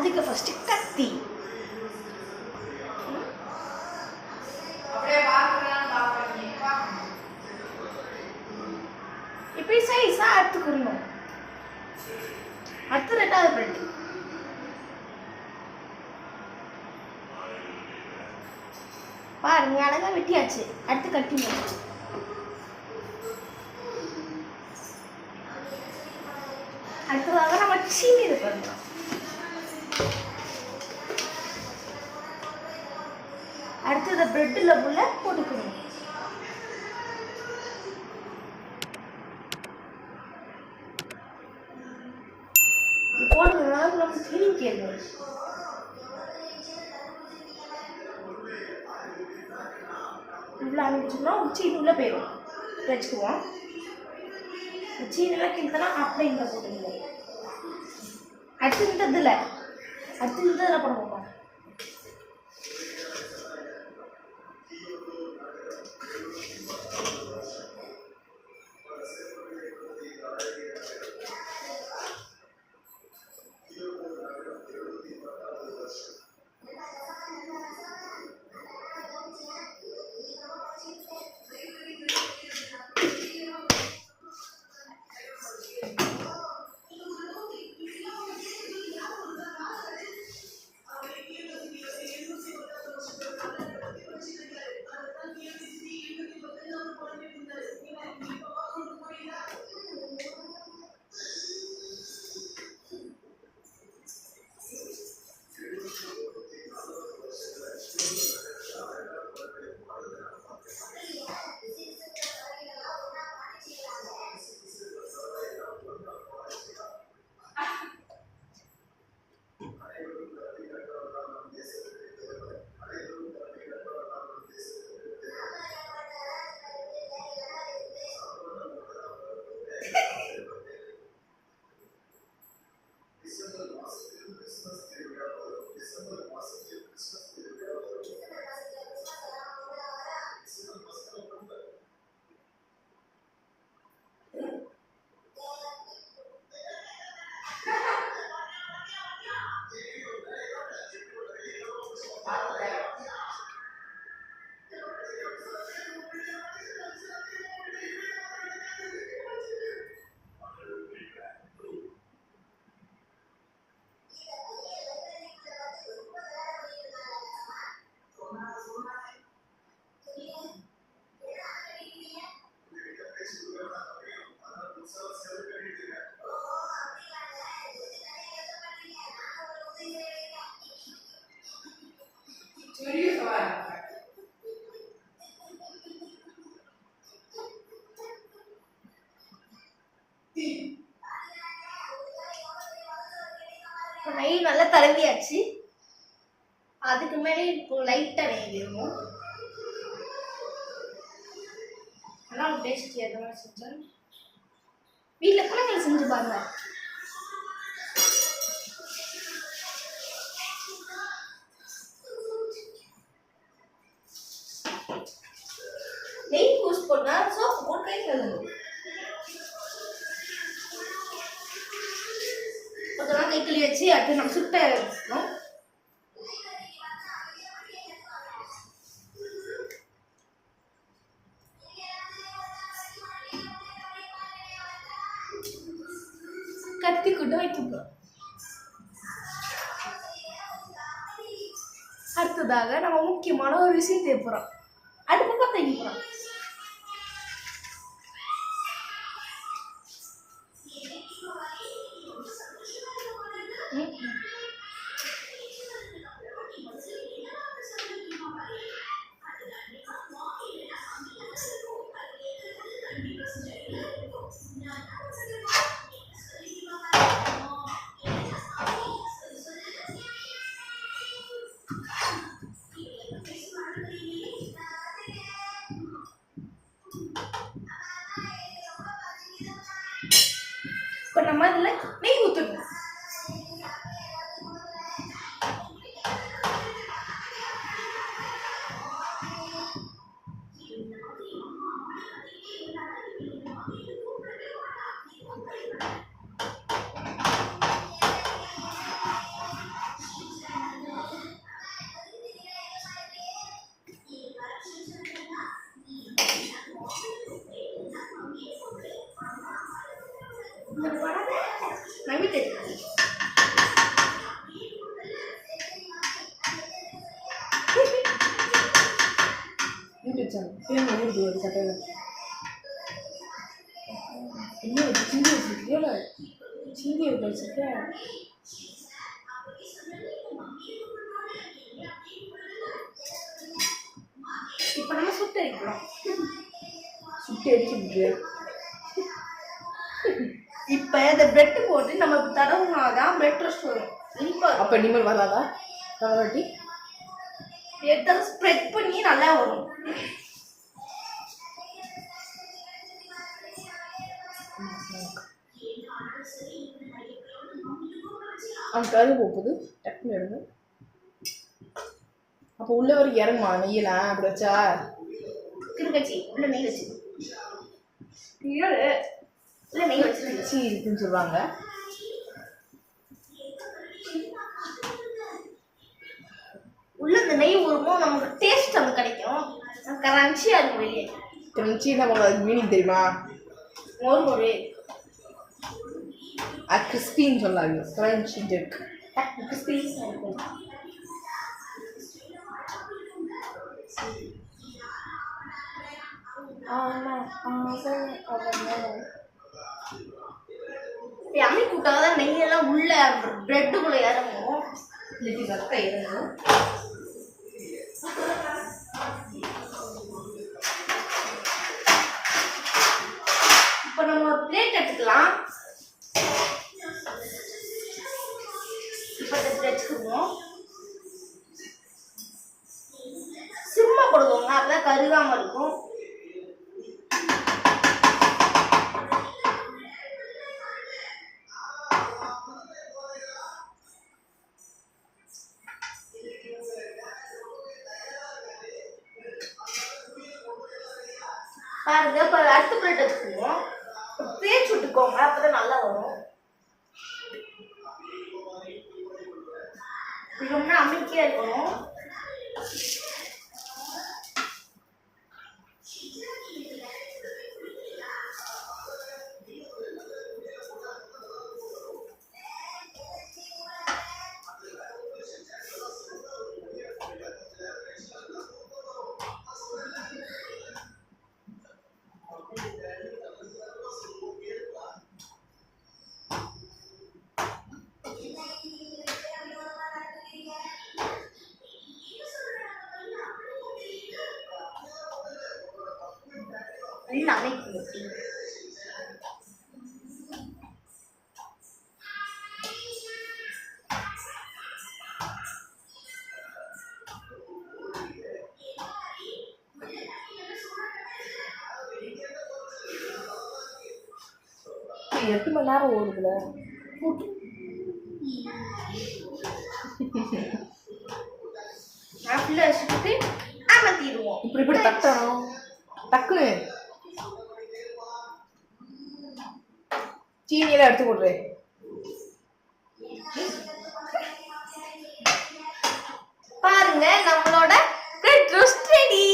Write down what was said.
அதுக்கு ஃபர்ஸ்ட் கத்தி இப்படி சைஸா அறுத்துக்கிறணும் அடுத்து ரெண்டாவது பிரெட் பாருங்க அழகா வெட்டியாச்சு. அடுத்து கட்டிங்க அடுத்ததாக நம்ம சீனி இது பண்ணுறோம் அடுத்து இந்த பிரெட்டில் உள்ள போட்டுக்கணும் இது போடுறதுனால நம்ம கிளீன் கேட்கும் இவ்வளோ அனுப்பிச்சோம்னா சீனி உள்ளே போயிடும் வச்சுக்குவோம். சீனெல்லாம் கிண்டனா அப்படியே இங்கே போட்டுக்கணும் அடுத்து இந்த இதில். அடுத்து இந்த இதில் போட வச்சு அதுக்கு மேலே இப்போ லைட்டாக நெய் வேணும் நல்லா டேஸ்டி அந்த செஞ்சேன் வீட்டில் பிள்ளைங்களை செஞ்சு பாருங்க. நெய் யூஸ் பண்ணால் சோப்பு போட்டு கை கழுவு கொஞ்ச வச்சு அடுத்து நம்ம சுட்ட வைக்கணும். கத்தி கொண்டு வைக்கணும் அடுத்ததாக நம்ம முக்கியமான ஒரு விஷயம் தேப்புறோம் இப்போ நம்ம அதில் நெய் ஊற்றணும் இங்க பேர் ஒரு சட்டையில் என்ன இது சிந்தி வச்சுருக்கியா சிந்தி வச்சுருக்கியா இப்போ நம்ம சுட்டு அடிக்கிறோம் சுட்டு அடிச்சுட்டு இப்போ இந்த பிரெட் போட்டு நம்ம தடவுனா தான் பிரெட் ரோஸ்ட் வரும் இனிப்பா அப்போ இனிமேல் வராதா? தலைவாட்டி எடுத்து ஸ்ப்ரெட் பண்ணி நல்லா வரும். அவன் கரு போகுது டக்குன்னு எடுங்க. அப்போ உள்ள ஒரு இறங்குமா நெய்யலாம் அப்படி வச்சா? திருக்கச்சி உள்ள நெய் வச்சு. உள்ள நெய் வச்சிருங்க சீ இருக்குன்னு சொல்லுவாங்க. உள்ள இந்த நெய் ஊறுமோ நமக்கு டேஸ்ட் அது கிடைக்கும். கரன்ச்சியா இருக்கும் வெளியே. கிரன்ச்சி நம்ம மீனிங் தெரியுமா? மொறு மொறு. அது கிறிஸ்பின்னு சொல்லாங்க. கிரன்ச்சி அவன் இப்படி அம்மி கூட்டாதான் நெய்யெல்லாம் உள்ள பிரெட்டுக்குள்ள இறங்கும். இல்லாட்டி ரத்தம் இறங்கும். இப்போ நம்ம பிளேட் எடுத்துக்கலாம். வச்சுக்குவோம். சிம்மா கொடுக்கோங்க அப்போ கருகாமல் இருக்கும். பாருங்க இப்போ அடுத்த பிளேட் வச்சுக்குவோம். தேய்ச்சி விட்டுக்கோங்க அப்போதான் நல்லா வரும். ரொம்ப அமைக்கியா இருக்கணும். நல்லா அமைக்கணும் எட்டு மணி நேரம் ஓடுதுல? ஆப்பிள் வச்சுட்டு அமர்த்திடுவோம் இப்படி இப்படி தட்டணும். டக்குன்னு சீனியெல்லாம் எடுத்து போடுறேன் பாருங்க நம்மளோட பிரெட் ரோஸ்ட் ரெடி